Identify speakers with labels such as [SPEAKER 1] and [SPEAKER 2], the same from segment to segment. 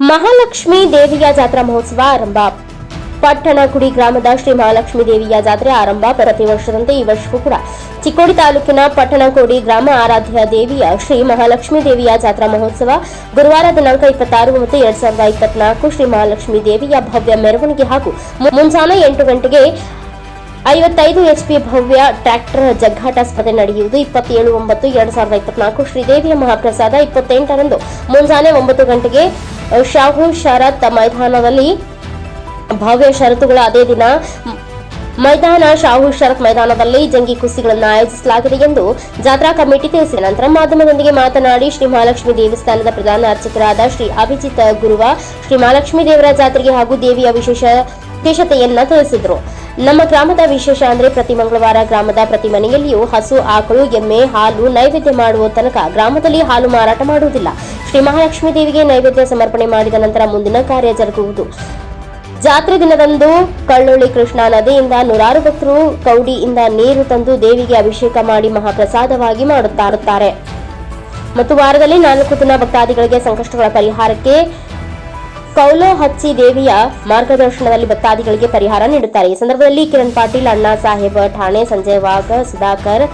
[SPEAKER 1] ಮಹಾಲಕ್ಷ್ಮಿ ದೇವಿಯ ಜಾತ್ರಾ ಮಹೋತ್ಸವ ಆರಂಭ. ಪಟ್ಟಣಗುಡಿ ಗ್ರಾಮದ ಶ್ರೀ ಮಹಾಲಕ್ಷ್ಮೀ ದೇವಿಯ ಜಾತ್ರೆ ಆರಂಭ. ಪ್ರತಿ ವರ್ಷದಂತೆ ಈ ವರ್ಷವೂ ಕೂಡ ಚಿಕ್ಕೋಡಿ ತಾಲೂಕಿನ ಪಟ್ಟಣಕೋಡಿ ಗ್ರಾಮ ಆರಾಧ್ಯ ದೇವಿಯ ಶ್ರೀ ಮಹಾಲಕ್ಷ್ಮೀ ದೇವಿಯ ಜಾತ್ರಾ ಮಹೋತ್ಸವ ಗುರುವಾರ ದಿನಾಂಕ ಇಪ್ಪತ್ತಾರು ಮತ್ತು ಎರಡ್ ಸಾವಿರದ ಇಪ್ಪತ್ನಾಲ್ಕು ಶ್ರೀ ಮಹಾಲಕ್ಷ್ಮೀ ದೇವಿಯ ಭವ್ಯ ಮೆರವಣಿಗೆ ಹಾಗೂ ಮುಂಜಾನೆ ಎಂಟು ಗಂಟೆಗೆ ಐವತ್ತೈದು ಎಚ್ಪಿ ಭವ್ಯ ಟ್ರ್ಯಾಕ್ಟರ್ ಜಗ್ಗಾಟ ಸ್ಪರ್ಧೆ ನಡೆಯುವುದು. ಇಪ್ಪತ್ತೇಳು ಒಂಬತ್ತು ಎರಡ್ ಸಾವಿರದ ಇಪ್ಪತ್ನಾಲ್ಕು ಶ್ರೀದೇವಿಯ ಮಹಾಪ್ರಸಾದ ಇಪ್ಪತ್ತೆಂಟರಂದು ಮುಂಜಾನೆ ಒಂಬತ್ತು ಗಂಟೆಗೆ ಶಾಹು ಶರತ್ ಮೈದಾನದಲ್ಲಿ ಭವ್ಯ ಷರತ್ತುಗಳ ಅದೇ ದಿನ ಮೈದಾನ ಶಾಹು ಶರತ್ ಮೈದಾನದಲ್ಲಿ ಜಂಗಿ ಕುಸ್ತಿಗಳನ್ನು ಆಯೋಜಿಸಲಾಗಿದೆ ಎಂದು ಜಾತ್ರಾ ಕಮಿಟಿ ತಿಳಿಸಿದೆ. ನಂತರ ಮಾಧ್ಯಮದೊಂದಿಗೆ ಮಾತನಾಡಿ ಶ್ರೀ ಮಹಾಲಕ್ಷ್ಮಿ ದೇವಸ್ಥಾನದ ಪ್ರಧಾನ ಅರ್ಚಕರಾದ ಶ್ರೀ ಅಭಿಜಿತ್ ಗುರುವ ಶ್ರೀ ಮಹಾಲಕ್ಷ್ಮಿ ದೇವರ ಜಾತ್ರೆಗೆ ಹಾಗೂ ದೇವಿಯ ವಿಶೇಷ ವಿಶೇಷತೆಯನ್ನ ತಿಳಿಸಿದರು. ನಮ್ಮ ಗ್ರಾಮದ ವಿಶೇಷ ಅಂದ್ರೆ ಪ್ರತಿ ಮಂಗಳವಾರ ಗ್ರಾಮದ ಪ್ರತಿ ಮನೆಯಲ್ಲಿಯೂ ಹಸು, ಆಕಳು, ಎಮ್ಮೆ, ಹಾಲು ನೈವೇದ್ಯ ಮಾಡುವ ತನಕ ಗ್ರಾಮದಲ್ಲಿ ಹಾಲು ಮಾರಾಟ ಮಾಡುವುದಿಲ್ಲ. ಶ್ರೀ ಮಹಾಲಕ್ಷ್ಮೀ ದೇವಿಗೆ ನೈವೇದ್ಯ ಸಮರ್ಪಣೆ ಮಾಡಿದ ನಂತರ ಮುಂದಿನ ಕಾರ್ಯ ಜರುಗುವುದು. ಜಾತ್ರೆ ದಿನದಂದು ಕಳ್ಳೊಳ್ಳಿ ಕೃಷ್ಣಾ ನದಿಯಿಂದ ನೂರಾರು ಭಕ್ತರು ಕೌಡಿಯಿಂದ ನೀರು ತಂದು ದೇವಿಗೆ ಅಭಿಷೇಕ ಮಾಡಿ ಮಹಾಪ್ರಸಾದವಾಗಿ ಮಾಡುತ್ತಾರುತ್ತಾರೆ. ಮತ್ತು ವಾರದಲ್ಲಿ ನಾಲ್ಕು ದಿನ ಭಕ್ತಾದಿಗಳಿಗೆ ಸಂಕಷ್ಟಗಳ ಪರಿಹಾರಕ್ಕೆ ಕೌಲೋ ಹಚ್ಚಿ ದೇವಿಯ ಮಾರ್ಗದರ್ಶನದಲ್ಲಿ ಭಕ್ತಾದಿಗಳಿಗೆ ಪರಿಹಾರ ನೀಡುತ್ತಾರೆ. ಈ ಸಂದರ್ಭದಲ್ಲಿ ಕಿರಣ್ ಪಾಟೀಲ್ ಅಣ್ಣಾ ಸಾಹೇಬ್ ಠಾಣೆ ಸಂಜಯ್ ವಾಗ ಸುಧಾಕರ್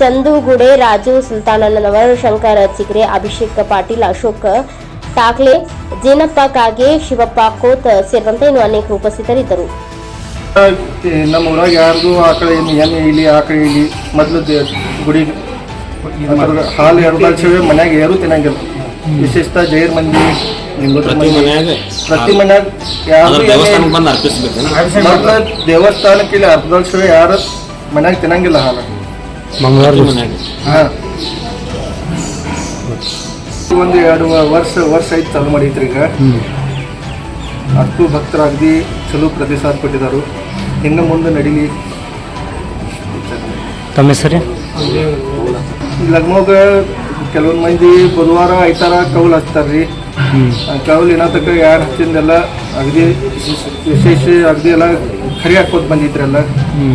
[SPEAKER 1] ಚಂದುಗುಡೆ ರಾಜು ಸುಲ್ತಾನಣ್ಣನವರ್ ಶಂಕರ್ ಚಿಗ್ರೆ ಅಭಿಷೇಕ್ ಪಾಟೀಲ್ ಅಶೋಕ್ ಟಾಕ್ಲೆ ಜೇನಪ್ಪ ಕಾಗೆ ಶಿವಪ್ಪ ಕೋತ್ ಸೇರಿದಂತೆ ಇನ್ನು ಅನೇಕರು ಉಪಸ್ಥಿತರಿದ್ದರು.
[SPEAKER 2] ನಮ್ಮ ಊರಾಗ ಯಾರಿಗೂ ಆಕಳ ಏನು ಇಲ್ಲಿ ಆಕಳ ಇಲ್ಲಿ ಮೊದಲು ಗುಡಿ ಅದ್ರ ಹಾಲು ಎರಡು ಮನ್ಯಾಗ ಯಾರು ತಿನ್ನಂಗಿಲ್ಲ. ವಿಶೇಷತ ಜೈರ್ ಮಂದಿ
[SPEAKER 3] ಪ್ರತಿ
[SPEAKER 2] ಮಂದಿ.
[SPEAKER 3] ಮನ್ಯಾಗ
[SPEAKER 2] ಪ್ರತಿ ಮನ್ಯಾಗ ಯಾರು
[SPEAKER 3] ದೇವಸ್ಥಾನಕ್ಕೆ
[SPEAKER 2] ಮೊದ್ಲ ಇಲ್ಲಿ ಅರ್ಧ ಶಿವ ಯಾರು ಮನ್ಯಾಗ ತಿನ್ನಂಗಿಲ್ಲ ಹಾಲು. ಹಾ. ಒಂದು ಎರಡು ವರ್ಷ ವರ್ಷ ಐತಿ ಚಾಲು ಮಾಡೈತ್ರಿ ಈಗ. ಅಷ್ಟು ಭಕ್ತರು ಅಗದಿ ಚಲೋ ಪ್ರತಿಸಾದ ಕೊಟ್ಟಿದ್ದಾರೆ ಇನ್ನು ಮುಂದೆ ನಡೀಲಿ.
[SPEAKER 4] ತಮ್ಮ ಹೆಸರು?
[SPEAKER 2] ಲಗ್ನೋಗ ಕೆಲವೊಂದು ಮಂದಿ ಬುಧವಾರ ಐತಾರ ಕೌಲ್ ಹಚ್ತಾರ್ರಿ ಆ ಕೌಲ್ ಏನತಕ್ಕ ಯಾರು ಹಚ್ಚಿಂದೆಲ್ಲ ಅಗದಿ ವಿಶೇಷ ಅಗದಿ ಎಲ್ಲ ಖರಿ ಹಾಕೋತ್ ಬಂದಿದ್ರಲ್ಲ
[SPEAKER 4] ಹ್ಞೂ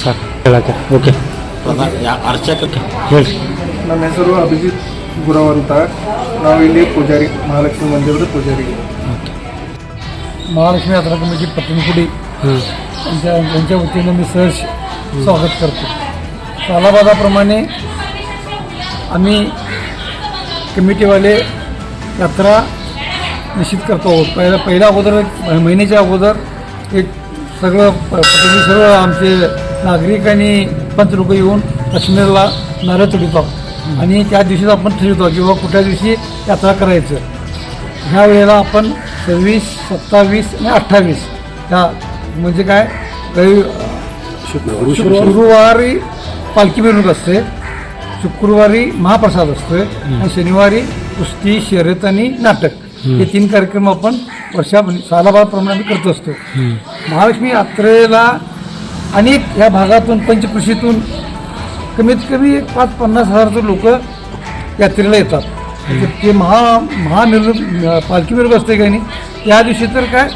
[SPEAKER 4] ಸರ್ ಹೇಳಕ್ಕೆ ಓಕೆ
[SPEAKER 3] ಪ್ರಧಾನ ಯಾ- ಅರ್ಚಕಕ್ಕೆ
[SPEAKER 4] ಹೇಳಿ
[SPEAKER 2] ನಮ್ಮ ಹೆಸರು ಅಭಿಜಿತ್ ಗುರವ್ ಅಂತ ನಾವು ಇಲ್ಲಿ ಪೂಜಾರಿ ಮಹಾಲಕ್ಷ್ಮಿ ಮಂದಿರದ ಪೂಜಾರಿ
[SPEAKER 5] महालक्ष्मी यात्रा कमिटी पट्टणकुडी
[SPEAKER 4] हां
[SPEAKER 5] यांच्या यांच्या वतीनं मी सहर्ष स्वागत करतो सालाबादाप्रमाणे आम्ही कमिटीवाले यात्रा निश्चित करतो. आहोत पहिल्या पहिल्या अगोदर महिन्याच्या अगोदर एक सगळं सर्व आमचे नागरिक आणि पंच लोक येऊन लक्ष्मीला नारळ चढवतो आणि त्या दिवशीच आपण ठरवतो किंवा कुठल्या दिवशी यात्रा करायचं. ह्या वेळेला आपण सव्वीस सत्तावीस आणि अठ्ठावीस ह्या म्हणजे काय? रवि शुक्रवारी पालखी मिरवणूक असते. शुक्रवारी महाप्रसाद असतोय आणि शनिवारी कुस्ती शर्यत आणि नाटक. हे तीन कार्यक्रम आपण वर्षा सालाबादप्रमाणे करत असतो. महालक्ष्मी यात्रेला अनेक ह्या भागातून पंचकृषीतून कमीत कमी एक पाच पन्नास हजार लोक यात्रेला येतात. तर ते महा महामिरवणूक पालखी मिरवणूक असते काही नाही त्या दिवशी तर काय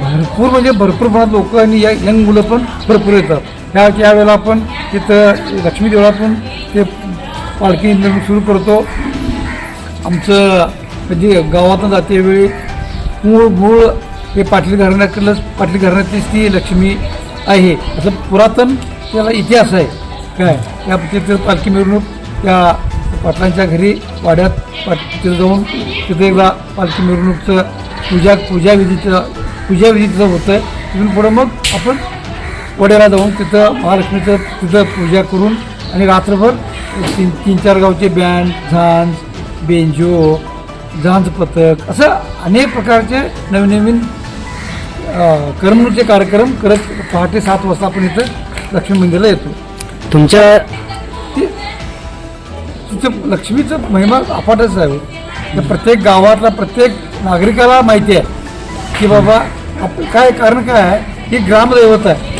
[SPEAKER 5] भरपूर म्हणजे भरपूर प्रमाणात लोक आणि या यंग मुलं पण भरपूर येतात. ह्या यावेळेला आपण तिथं लक्ष्मी देवळातून ते पालखी सुरू करतो. आमचं म्हणजे गावातून जाते वेळी मूळ मूळ हे पाटील घराण्याकडलं पाटील घराण्यातलीच ती लक्ष्मी आहे. असं पुरातन त्याला इतिहास आहे. काय? त्या तिथं पालखी मिरवणूक त्या पाटलांच्या घरी वाड्यात पाट तिथं जाऊन तिथे एकदा पालखी मिरवणूकचं पूजा पूजाविधीचं पूजाविधीचं होतं आहे तिथून पुढं मग आपण वड्याला जाऊन तिथं महालक्ष्मीचं तिथं पूजा करून आणि रात्रभर तीन तीन चार गावचे बँड झांज बेंजो झांज पथक असं अनेक प्रकारचे नवीन नवीन करमणुकीचे कार्यक्रम करत पहाटे सात वाजता आपण इथं लक्ष्मी मंदिरला येतो.
[SPEAKER 4] तुमच्या
[SPEAKER 5] ते- तिचं लक्ष्मीचं महिमा अफाटच आहे. त्या प्रत्येक गावातला प्रत्येक नागरिकाला माहिती आहे की बाबा आप काय कारण काय आहे? ही ग्रामदैवत आहे.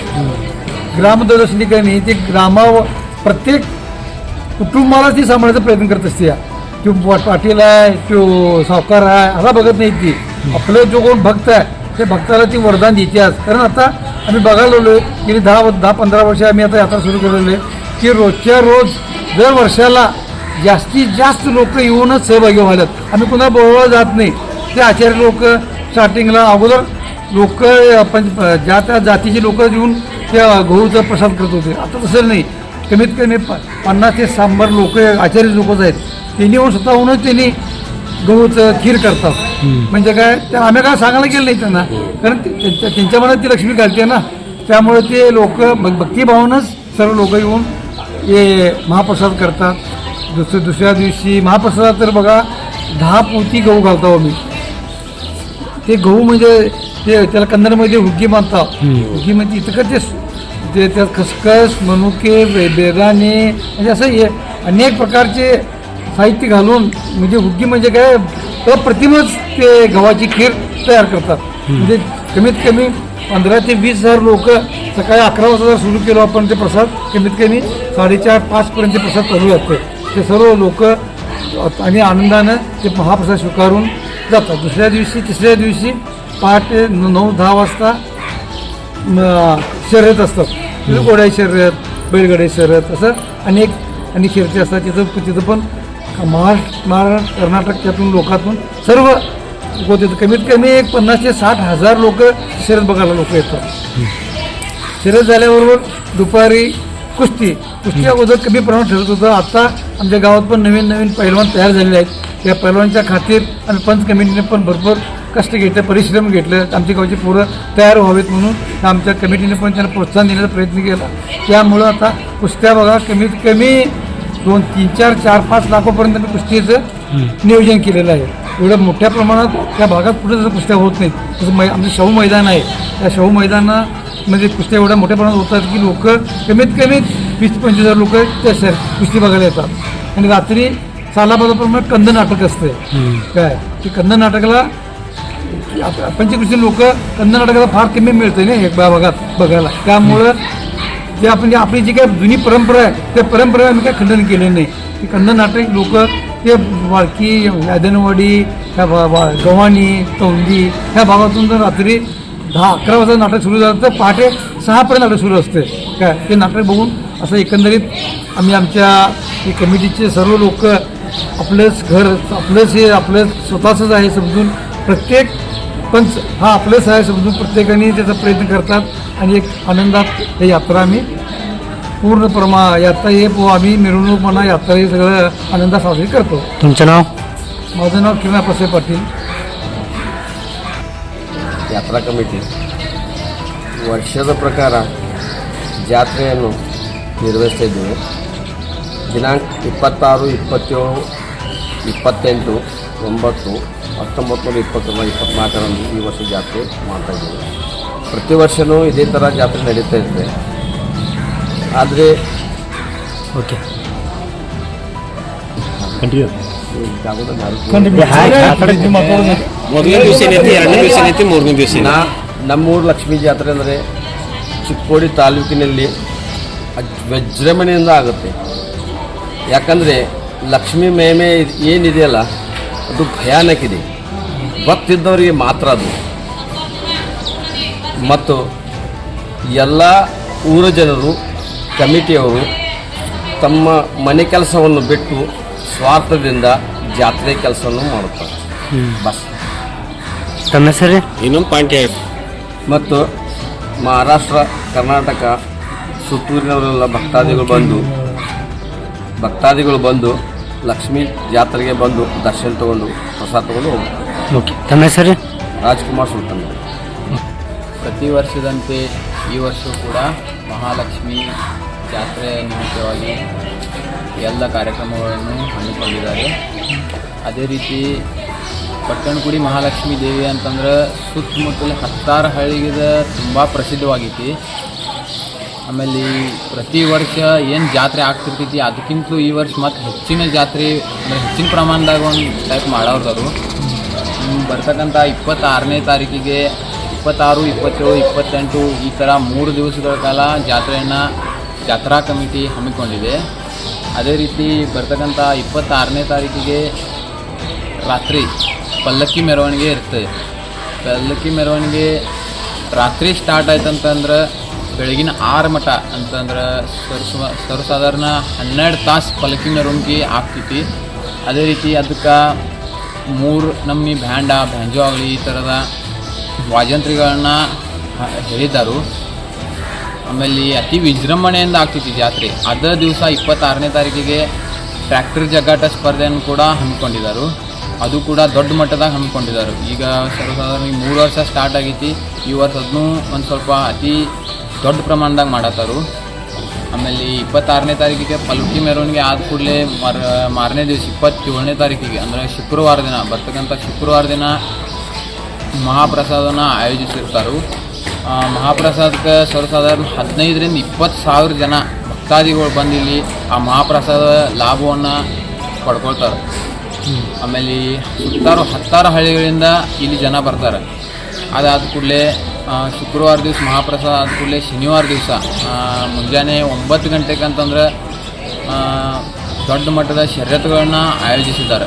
[SPEAKER 5] ग्रामदैवत असली काही नाही ती ग्रामावर प्रत्येक कुटुंबाला ती सांभाळायचा प्रयत्न करत असते. या तो पाटील आहे तो सावकार आहे असा बघत नाही ती. आपलं जो कोण भक्त आहे त्या भक्ताला ती वरदान देते आज. कारण आता आम्ही बघायला आलो गेली दहा दहा पंधरा वर्ष आम्ही आता यात्रा सुरू केलेली आहे की रोजच्या रोज दर वर्षाला जास्तीत जास्त लोक येऊनच सहभागी व्हायलात. आम्ही कुणाला बोलवलं जात नाही. ते आचार्य लोक स्टार्टिंगला अगोदर लोक आपण ज्या त्या जातीचे लोक येऊन त्या गहूचा प्रसाद करत होते. आता तसं नाही. कमीत कमी प पन्नास ते शंभर लोक आचार्य लोकच आहेत त्यांनी येऊन स्वतःहूनच त्यांनी गहूचं खीर करतात. म्हणजे काय ते आम्ही काय सांगायला गेलं नाही त्यांना. कारण त्यांच्या त्यांच्या मनात ती लक्ष्मी घालते ना. त्यामुळे ते लोक भक्तिभावनंच सर्व लोक येऊन हे महाप्रसाद करतात. दुसऱ्या दुसऱ्या दिवशी महाप्रसादात तर बघा दहा पोती गहू घालतो आम्ही. ते गहू म्हणजे ते त्याला कन्नडमध्ये हुग्गी म्हणतात हुग्गी म्हणजे इतकं ते ते त्यात खसखस मनुके बे- बेदाणे म्हणजे असं हे अनेक प्रकारचे साहित्य घालून म्हणजे हुग्गी म्हणजे काय अप्रतिमच ते गव्हाची खीर तयार करतात. म्हणजे कमीत कमी पंधरा ते वीस हजार लोक सकाळी अकरा वाजता जर सुरू केलो आपण ते प्रसाद कमीत कमी साडेचार पाचपर्यंत ते प्रसाद चालू असते. ते सर्व लोक आणि आनंदानं ते महाप्रसाद स्वीकारून जातात. दुसऱ्या दिवशी तिसऱ्या दिवशी पहाटे नऊ दहा वाजता शर्यत असतात तिथं घोड्या शर्यत बैलगाडी शर्यत असं अनेक अनेक शर्यती असतात. तिथं तिथं पण महाराष्ट्र महाराष्ट्र कर्नाटक त्यातून लोकातून सर्व लोक तिथं कमीत कमी एक पन्नास ते साठ हजार लोक शर्यत बघायला लोक येतात. शर्यत झाल्याबरोबर दुपारी कुस्ती. कुस्ती अगोदर कमी प्रमाणात ठरत होतं. आता आमच्या गावात पण नवीन नवीन पैलवान तयार झालेले आहेत. या पैलवानच्या खातीर आम्ही पंच कमिटीने पण भरपूर कष्ट घेतले परिश्रम घेतले. आमच्या गावची पोरं तयार व्हावेत म्हणून आमच्या कमिटीने पण त्यांना प्रोत्साहन देण्याचा प्रयत्न केला. त्यामुळं आता कुस्त्या बघा कमीत कमी दोन तीन चार चार पाच लाखापर्यंत आम्ही कुस्तीचं नियोजन केलेलं आहे. एवढ्या मोठ्या प्रमाणात त्या भागात कुठे जसं कुस्त्या होत नाहीत जसं मै आमचं शाहू मैदान आहे. त्या शाहू मैदानामध्ये कुस्त्या एवढ्या मोठ्या प्रमाणात होतात की लोक कमीत कमी वीस पंचवीस हजार लोक त्या सर कुस्ती बघायला येतात. आणि रात्री सालाबाजाप्रमाणे कंद नाटक असते काय? ते कंद नाटकाला पंचकृषी लोक कंद नाटकाला फार कमी मिळते ना एक भागात बघायला. त्यामुळं जे आपण आपली जी काय जुनी परंपरा आहे त्या परंपरेला आम्ही काय खंडन केले नाही. ती कंद नाटक लोक ते वाळकी यादनवाडी ह्या गव्हाणी तोंडी ह्या भागातून जर रात्री दहा अकरा वाजता नाटक सुरू झालं तर पहाटे सहापर्यंत नाटक सुरू असते. काय? ते नाटक बघून असं एकंदरीत आम्ही आमच्या हे कमिटीचे सर्व लोक आपलंच घर आपलंच हे आपलं स्वतःचंच आहे समजून प्रत्येक पंच हा आपलंच आहे समजून प्रत्येकाने त्याचा प्रयत्न करतात आणि एक आनंदात हे यात्रा आम्ही पूर्ण प्रमा यात्रा हे पो- आम्ही मिरवणूक म्हणा यात्रा हे सगळं आनंदात साजरी करतो
[SPEAKER 4] तुमचं नाव
[SPEAKER 5] माझं नाव किरणा प्रसाद पाटील
[SPEAKER 6] ಯಾತ್ರಾ ಕಮಿಟಿ ವರ್ಷದ ಪ್ರಕಾರ ಜಾತ್ರೆಯನ್ನು ನಿರ್ವಹಿಸ್ತಾ ಇದ್ದೇವೆ ದಿನಾಂಕ ಇಪ್ಪತ್ತಾರು ಇಪ್ಪತ್ತೇಳು ಇಪ್ಪತ್ತೆಂಟು ಒಂಬತ್ತು ಹತ್ತೊಂಬತ್ತು ನೂರ ಇಪ್ಪತ್ತೊಂದು ಇಪ್ಪತ್ನಾಲ್ಕರಂದು ಈ ವರ್ಷ ಜಾತ್ರೆ ಮಾಡ್ತಾ ಇದ್ದೇವೆ ಪ್ರತಿ ವರ್ಷವೂ ಇದೇ ಥರ ಜಾತ್ರೆ ನಡೀತಾ ಇರುತ್ತೆ ಆದರೆ
[SPEAKER 4] ಓಕೆ ಕಂಟಿನ್ಯೂ
[SPEAKER 3] ಮೊದಲನೇ ದಿವಸ ಏನೈತಿ? ಎರಡನೇ ದಿವಸ ಏನೈತಿ? ಮೂರನೇ ದಿವಸ
[SPEAKER 6] ನಾ ನಮ್ಮೂರು ಲಕ್ಷ್ಮೀ ಜಾತ್ರೆ ಅಂದರೆ ಚಿಕ್ಕೋಡಿ ತಾಲೂಕಿನಲ್ಲಿ ವಿಜೃಂಭಣೆಯಿಂದ ಆಗುತ್ತೆ. ಯಾಕಂದರೆ ಲಕ್ಷ್ಮೀ ಮೇಮೆ ಏನಿದೆಯಲ್ಲ ಅದು ಭಯಾನಕ ಇದೆ. ಗೊತ್ತಿದ್ದವರಿಗೆ ಮಾತ್ರ ಅದು. ಮತ್ತು ಎಲ್ಲ ಊರ ಜನರು ಕಮಿಟಿಯವರು ತಮ್ಮ ಮನೆ ಕೆಲಸವನ್ನು ಬಿಟ್ಟು ಸ್ವಾರ್ಥದಿಂದ ಜಾತ್ರೆ ಕೆಲಸವನ್ನು ಮಾಡುತ್ತಾರೆ. ಬಸ್.
[SPEAKER 4] ತಮ್ಮ ಹೆಸರು?
[SPEAKER 3] ಇನ್ನೊಂದು ಪಾಯಿಂಟ್
[SPEAKER 6] ಮತ್ತು ಮಹಾರಾಷ್ಟ್ರ ಕರ್ನಾಟಕ ಸುತ್ತೂರಿನವರೆಲ್ಲ ಭಕ್ತಾದಿಗಳು ಬಂದು ಭಕ್ತಾದಿಗಳು ಬಂದು ಲಕ್ಷ್ಮೀ ಜಾತ್ರೆಗೆ ಬಂದು ದರ್ಶನ ತಗೊಂಡು ಪ್ರಸಾದ ತಗೊಂಡು ಹೋಗ್ತಾರೆ.
[SPEAKER 4] ಓಕೆ. ತಮ್ಮ ಹೆಸರು?
[SPEAKER 6] ರಾಜ್ಕುಮಾರ್ ಸುಲ್ತಾನ್.
[SPEAKER 7] ಪ್ರತಿ ವರ್ಷದಂತೆ ಈ ವರ್ಷ ಕೂಡ ಮಹಾಲಕ್ಷ್ಮಿ ಜಾತ್ರೆ ನಿಮಿತ್ತವಾಗಿ ಎಲ್ಲ ಕಾರ್ಯಕ್ರಮಗಳನ್ನು ಹಮ್ಮಿಕೊಂಡಿದ್ದಾರೆ. ಅದೇ ರೀತಿ ಪಟ್ಟಣಕುಡಿ ಮಹಾಲಕ್ಷ್ಮಿ ದೇವಿ ಅಂತಂದ್ರೆ ಸುತ್ತಮುತ್ತಲ ಹತ್ತಾರು ಹಳ್ಳಿಗೆ ತುಂಬ ಪ್ರಸಿದ್ಧವಾಗೈತಿ. ಆಮೇಲೆ ಪ್ರತಿ ವರ್ಷ ಏನು ಜಾತ್ರೆ ಆಗ್ತಿರ್ತೈತಿ ಅದಕ್ಕಿಂತಲೂ ಈ ವರ್ಷ ಮತ್ತು ಹೆಚ್ಚಿನ ಜಾತ್ರೆ ಅಂದರೆ ಹೆಚ್ಚಿನ ಪ್ರಮಾಣದಾಗ ಒಂದು ಟೈಪ್ ಮಾಡೋರ್ದವರು ಬರ್ತಕ್ಕಂಥ ಇಪ್ಪತ್ತಾರನೇ ತಾರೀಕಿಗೆ ಇಪ್ಪತ್ತಾರು, ಇಪ್ಪತ್ತೇಳು, ಇಪ್ಪತ್ತೆಂಟು ಈ ಥರ ಮೂರು ದಿವಸಗಳ ಕಾಲ ಜಾತ್ರೆಯನ್ನು ಜಾತ್ರಾ ಕಮಿಟಿ ಹಮ್ಮಿಕೊಂಡಿದೆ. ಅದೇ ರೀತಿ ಬರ್ತಕ್ಕಂಥ ಇಪ್ಪತ್ತಾರನೇ ತಾರೀಕಿಗೆ ರಾತ್ರಿ ಪಲ್ಲಕ್ಕಿ ಮೆರವಣಿಗೆ ಇರ್ತದೆ ಪಲ್ಲಕ್ಕಿ ಮೆರವಣಿಗೆ ರಾತ್ರಿ ಸ್ಟಾರ್ಟ್ ಆಯ್ತಂತಂದ್ರೆ ಬೆಳಗಿನ ಆರು ಮಠ ಅಂತಂದ್ರೆ ಸರ್ವ ಸರ್ವಸಾಧಾರಣ ಹನ್ನೆರಡು ತಾಸು ಪಲ್ಲಕ್ಕಿ ಮೆರವಣಿಗೆ ಆಗ್ತೈತಿ. ಅದೇ ರೀತಿ ಅದಕ್ಕೆ ಮೂರು ನಮ್ಮಿ ಬ್ಯಾಂಡ, ಬ್ಯಾಂಜೋ ಆಗಲಿ ಈ ಥರದ ವಾಜಂತ್ರಿಗಳನ್ನ ಹೇಳಿದರು ಆಮೇಲೆ ಅತಿ ವಿಜೃಂಭಣೆಯಿಂದ ಆಗ್ತಿತ್ತು ಜಾತ್ರೆ. ಅದರ ದಿವಸ ಇಪ್ಪತ್ತಾರನೇ ತಾರೀಕಿಗೆ ಟ್ರ್ಯಾಕ್ಟರ್ ಜಗ್ಗಾಟ ಸ್ಪರ್ಧೆಯನ್ನು ಕೂಡ ಹಮ್ಮಿಕೊಂಡಿದ್ದರು. ಅದು ಕೂಡ ದೊಡ್ಡ ಮಟ್ಟದಾಗ ಹಮ್ಮಿಕೊಂಡಿದ್ದಾರೆ. ಈಗ ಸರ್ವಸಾಧಾರಣ ಮೂರು ವರ್ಷ ಸ್ಟಾರ್ಟ್ ಆಗೈತಿ. ಈ ವರ್ಷ ಅದನ್ನೂ ಒಂದು ಸ್ವಲ್ಪ ಅತಿ ದೊಡ್ಡ ಪ್ರಮಾಣದಾಗ ಮಾಡತ್ತರು. ಆಮೇಲೆ ಇಪ್ಪತ್ತಾರನೇ ತಾರೀಕಿಗೆ ಪಲ್ಕಿ ಮೆರವಣಿಗೆ ಆದ ಕೂಡಲೇ ಮಾರ ಮಾರನೇ ದಿವಸ ಇಪ್ಪತ್ತೇಳನೇ ತಾರೀಕಿಗೆ, ಅಂದರೆ ಶುಕ್ರವಾರ ದಿನ, ಬರ್ತಕ್ಕಂಥ ಶುಕ್ರವಾರ ದಿನ ಮಹಾಪ್ರಸಾದನ ಆಯೋಜಿಸಿರ್ತಾರೆ. ಮಹಾಪ್ರಸಾದಕ್ಕೆ ಸರ್ವಸಾಧಾರಣ ಹದಿನೈದರಿಂದ ಇಪ್ಪತ್ತು ಸಾವಿರ ಜನ ಭಕ್ತಾದಿಗಳು ಬಂದಿಲ್ಲಿ ಆ ಮಹಾಪ್ರಸಾದ ಲಾಭವನ್ನು ಪಡ್ಕೊಳ್ತಾರೆ. ಆಮೇಲೆ ಸುತ್ತಾರು ಹತ್ತಾರು ಹಳ್ಳಿಗಳಿಂದ ಇಲ್ಲಿ ಜನ ಬರ್ತಾರೆ. ಅದಾದ ಕೂಡಲೇ ಶುಕ್ರವಾರ ದಿವಸ ಮಹಾಪ್ರಸಾದ ಆದ ಕೂಡಲೇ ಶನಿವಾರ ದಿವಸ ಮುಂಜಾನೆ ಒಂಬತ್ತು ಗಂಟೆಗೆ ಅಂತಂದ್ರೆ ದೊಡ್ಡ ಮಟ್ಟದ ಶರ್ಯತ್ಗಳನ್ನ ಆಯೋಜಿಸಿದ್ದಾರೆ.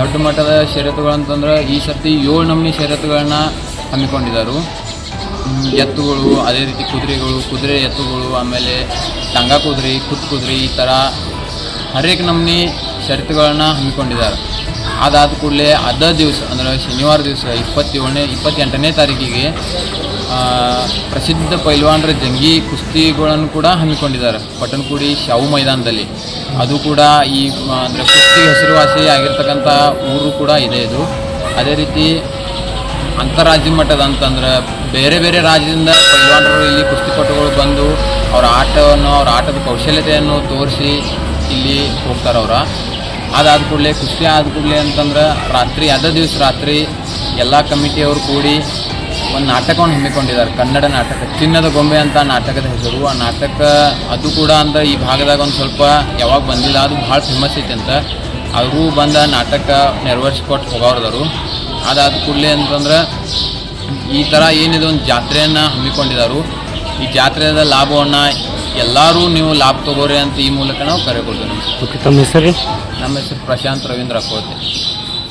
[SPEAKER 7] ದೊಡ್ಡ ಮಟ್ಟದ ಷರತ್ತುಗಳು ಅಂತಂದ್ರೆ ಈ ಸರ್ತಿ ಏಳು ನಮೂನಿ ಷರತ್ತುಗಳನ್ನ ಹಮ್ಮಿಕೊಂಡಿದ್ದಾರೆ ಎತ್ತುಗಳು, ಅದೇ ರೀತಿ ಕುದುರೆಗಳು, ಕುದುರೆ ಎತ್ತುಗಳು, ಆಮೇಲೆ ಟಂಗ ಕುದುರೆ, ಕುತ್ ಕುದುರೆ ಈ ಥರ ಹರೇಕ್ ನಮೂನಿ ಷರತ್ತುಗಳನ್ನ ಹಮ್ಮಿಕೊಂಡಿದ್ದಾರೆ ಅದಾದ ಕೂಡಲೇ ಅದ ದಿವಸ, ಅಂದರೆ ಶನಿವಾರ ದಿವಸ ಇಪ್ಪತ್ತೇಳನೇ, ಇಪ್ಪತ್ತೆಂಟನೇ ತಾರೀಕಿಗೆ ಪ್ರಸಿದ್ಧ ಪೈಲ್ವಾನರ ಜಂಗಿ ಕುಸ್ತಿಗಳನ್ನು ಕೂಡ ಹಮ್ಮಿಕೊಂಡಿದ್ದಾರೆ. ಪಟ್ಟಣಕುಡಿ ಶಾವು ಮೈದಾನದಲ್ಲಿ. ಅದು ಕೂಡ ಈ ಅಂದರೆ ಕುಸ್ತಿ ಹೆಸರುವಾಸಿ ಆಗಿರ್ತಕ್ಕಂಥ ಊರು ಕೂಡ ಇದೆ ಇದು. ಅದೇ ರೀತಿ ಅಂತಾರಾಜ್ಯ ಮಟ್ಟದ ಅಂತಂದ್ರೆ ಬೇರೆ ಬೇರೆ ರಾಜ್ಯದಿಂದ ಪೈಲ್ವಾನರು ಇಲ್ಲಿ ಕುಸ್ತಿಪಟುಗಳು ಬಂದು ಅವರ ಆಟವನ್ನು, ಅವರ ಆಟದ ಕೌಶಲ್ಯತೆಯನ್ನು ತೋರಿಸಿ ಇಲ್ಲಿ ಹೋಗ್ತಾರೆ ಅವರ. ಅದಾದ ಕೂಡಲೇ, ಕುಸ್ತಿ ಆದ ಕೂಡಲೇ ಅಂತಂದ್ರೆ ರಾತ್ರಿ, ಅದೇ ದಿವಸ ರಾತ್ರಿ ಎಲ್ಲ ಕಮಿಟಿಯವರು ಕೂಡಿ ಒಂದು ನಾಟಕವನ್ನು ಹಮ್ಮಿಕೊಂಡಿದ್ದಾರೆ ಕನ್ನಡ ನಾಟಕ. ಚಿನ್ನದ ಗೊಂಬೆ ಅಂತ ನಾಟಕದ ಹೆಸರು. ಆ ನಾಟಕ ಅದು ಕೂಡ ಅಂತ ಈ ಭಾಗದಾಗ ಒಂದು ಸ್ವಲ್ಪ ಯಾವಾಗ ಬಂದಿಲ್ಲ ಅದು ಭಾಳ ಫೇಮಸ್ ಐತೆ ಅಂತ. ಅವರು ಬಂದ ನಾಟಕ ನೆರವೇರಿಸ್ಕೊಟ್ಟು ಹೋಗೋರ್ದವರು. ಅದಾದ ಕೂಡಲೇ ಅಂತಂದ್ರೆ ಈ ಥರ ಏನಿದೆ ಒಂದು ಜಾತ್ರೆಯನ್ನು ಹಮ್ಮಿಕೊಂಡಿದ್ದಾರೆ ಈ ಜಾತ್ರೆಯ ಲಾಭವನ್ನು ಎಲ್ಲರೂ ನೀವು ಲಾಭ ತಗೋರಿ ಅಂತ ಈ ಮೂಲಕ ನಾವು ಕರೆ ಕೊಡ್ತೀವಿ
[SPEAKER 4] ಓಕೆ ತಮ್ಮ ಹೆಸರು? ರೀ
[SPEAKER 7] ನಮ್ಮ ಹೆಸರು ಪ್ರಶಾಂತ್ ರವೀಂದ್ರ ಅಕ್ಕೋತೆ